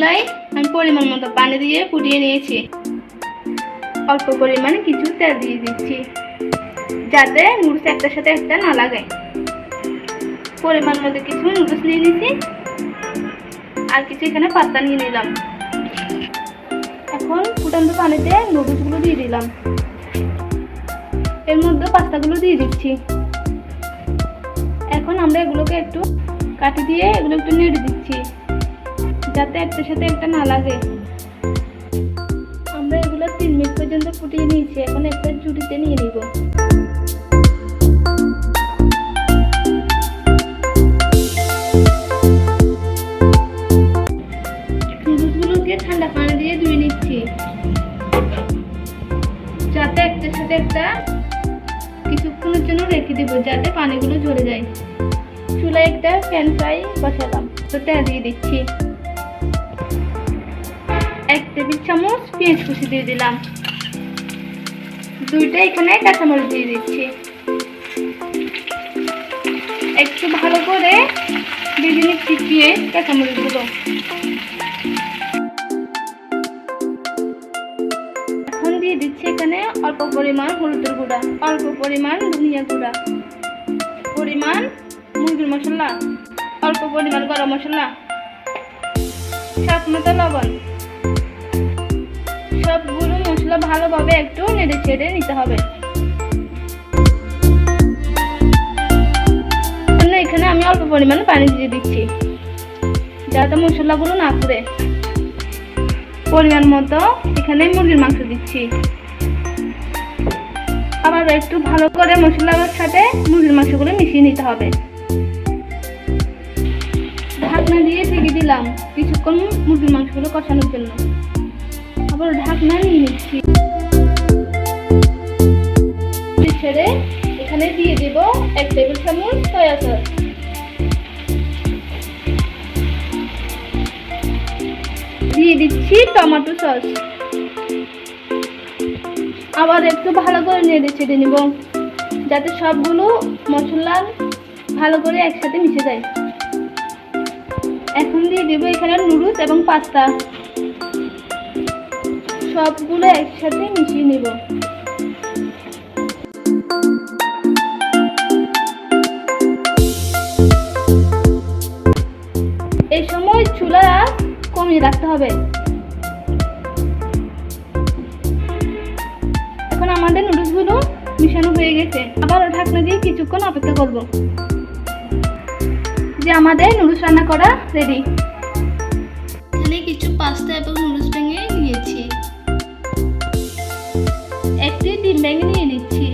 চুলায় আমি পরিমাণ মতো পানি দিয়ে ফুটিয়ে নিয়েছি। অল্প পরিমাণে কিছু তেল দিয়ে দিচ্ছি, যাতে নুডলস একটার সাথে একটা না লাগে। পরিমাণ মতো কিছু নুডলস নিয়ে নিয়েছি, আর কিছু এখানে পাস্তা নিয়ে নিলাম। এখন ফুটান্ত পানিতে নুডলসগুলো দিয়ে দিলাম। এর মধ্যে পাস্তাগুলো দিয়ে দিচ্ছি। এখন আমরা এগুলোকে একটু কাটি দিয়ে এগুলো একটু নেড়ে দিচ্ছি। যাতে একটার সাথে একটা না লাগে। আমরা এগুলো তিন মিনিট পর্যন্ত ফুটিয়ে নিয়েছি, এখন একটা ঝুড়িতে নিয়ে নিব। ঠান্ডা পানি দিয়ে ধুয়ে নিচ্ছি। যাতে একটার সাথে একটা কিছুক্ষণের জন্য রেখে দিব, যাতে পানিগুলো ঝরে যায়। চুলায় একটা প্যান ফ্রাই বসালাম। তো তেল দিয়ে দিচ্ছি। এক টেবিল চামচ পেঁয়াজ কুচি দিয়ে দিলাম। দুইটা এখানে কাঁচামরিচ দিয়ে দিচ্ছি। একটু ভালো করে ভেজে নিচ্ছি পেঁয়াজ কাঁচামরিচগুলো। এখন দিয়ে দিচ্ছি এখানে অল্প পরিমাণ হলুদের গুঁড়া, অল্প পরিমাণ ধনিয়া গুঁড়া, পরিমাণ মুরগির মশলা, অল্প পরিমাণ গরম মশলা, স্বাদ মতো লবণ। ভালোভাবে একটু নেড়ে ছেড়ে নিতে হবে। এখানে আমি অল্প পরিমাণ পানি দিয়ে দিচ্ছি। যাতে মশলাগুলো না পুড়ে। পরিমাণ মতো এখানে মুরগির মাংস দিচ্ছি। আবার একটু ভালো করে মশলার সাথে মুরগির মাংসগুলো মিশিয়ে নিতে হবে। ঢাকনা দিয়ে ঢেকে দিলাম কিছুক্ষণ মুরগির মাংসগুলো কষানোর জন্য। আবার ঢাকনা নিয়ে নিচ্ছি। ছেড়ে এখানে দিয়ে দেব এক টেবিল চামচ সয়া সস দিয়ে দিচ্ছি টমেটো সস আবার একটু ভালো করে নেড়ে ছেড়ে নিব, যাতে সবগুলো মশলা ভালো করে একসাথে মিশে যায়। এখন দিয়ে দেবো এখানে নুডলস এবং পাস্তা। সবগুলো একসাথে মিশিয়ে নেব। কমিয়ে রাখতে হবে। এখন আমাদের নুডলসগুলো মিশানো হয়ে গেছে। আবার ঢাকনা দিয়ে কিছুক্ষণ অপেক্ষা করব। যে আমাদের নুডলস রান্না করা রেডি এখানে কিছু পাস্তা এবং নুডলস ভেঙে নিয়েছি। একটি ডিম ভেঙে নিয়ে নিচ্ছি।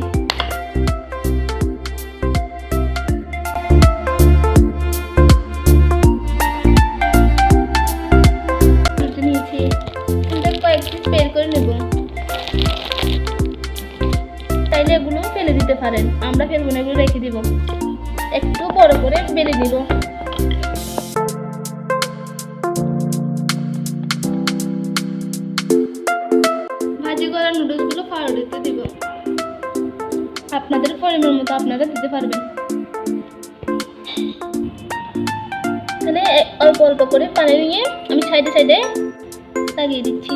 করে নেব। চাইলে এগুলো ফেলে দিতে পারেন। আমরা ফেলব না, এগুলো রেখে দিব। একটু বড় করে বেলে দিব। ভাজি করা নুডলসগুলো ফাড়িতে দিব। আপনাদের পরিমাণ মতো আপনারা দিতে পারবেন। অল্প অল্প করে পানি নিয়ে আমি সাইডে সাইডে লাগিয়ে দিচ্ছি।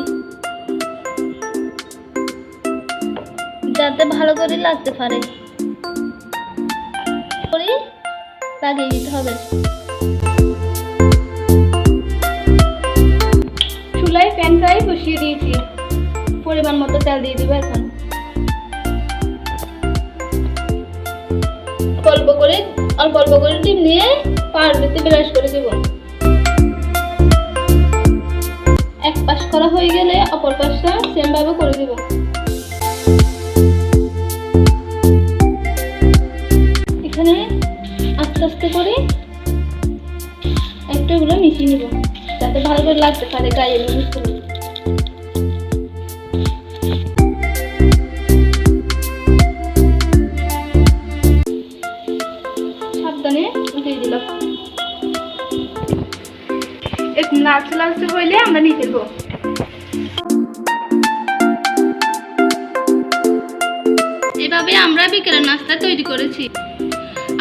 যাতে ভালো করে লাগতে পারে। লাগিয়ে দিতে হবে। চুলায় প্যান ফ্রাই বসিয়ে দিয়েছি। পরিমাণ মতো তেল দিয়ে দিব এখন। অল্প করে, অল্প অল্প করে ডিম নিয়ে পাউরুটি ব্রাশ করে দেব। এক পাশ করা হয়ে গেলে অপর পাশটা সেম ভাবে করে দেব। আস্তে করে একটু এগুলো মিশিয়ে নিব। যাতে ভালো করে লাগতে পারে গায়ে একটু হইলে আমরা এভাবে আমরা বিকেলের নাস্তা তৈরি করেছি।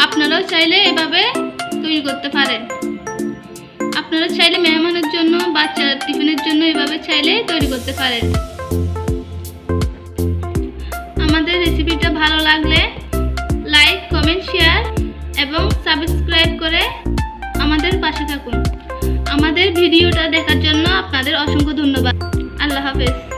আপনারাও চাইলে এভাবে তৈরি করতে পারেন। আপনারা চাইলে মেহমানের জন্য বাচ্চার টিফিনের জন্য এভাবে চাইলে তৈরি করতে পারেন। আমাদের রেসিপিটা ভালো লাগলে লাইক, কমেন্ট, শেয়ার এবং সাবস্ক্রাইব করে আমাদের পাশে থাকুন। আমাদের ভিডিওটা দেখার জন্য আপনাদের অসংখ্য ধন্যবাদ। আল্লাহ হাফেজ।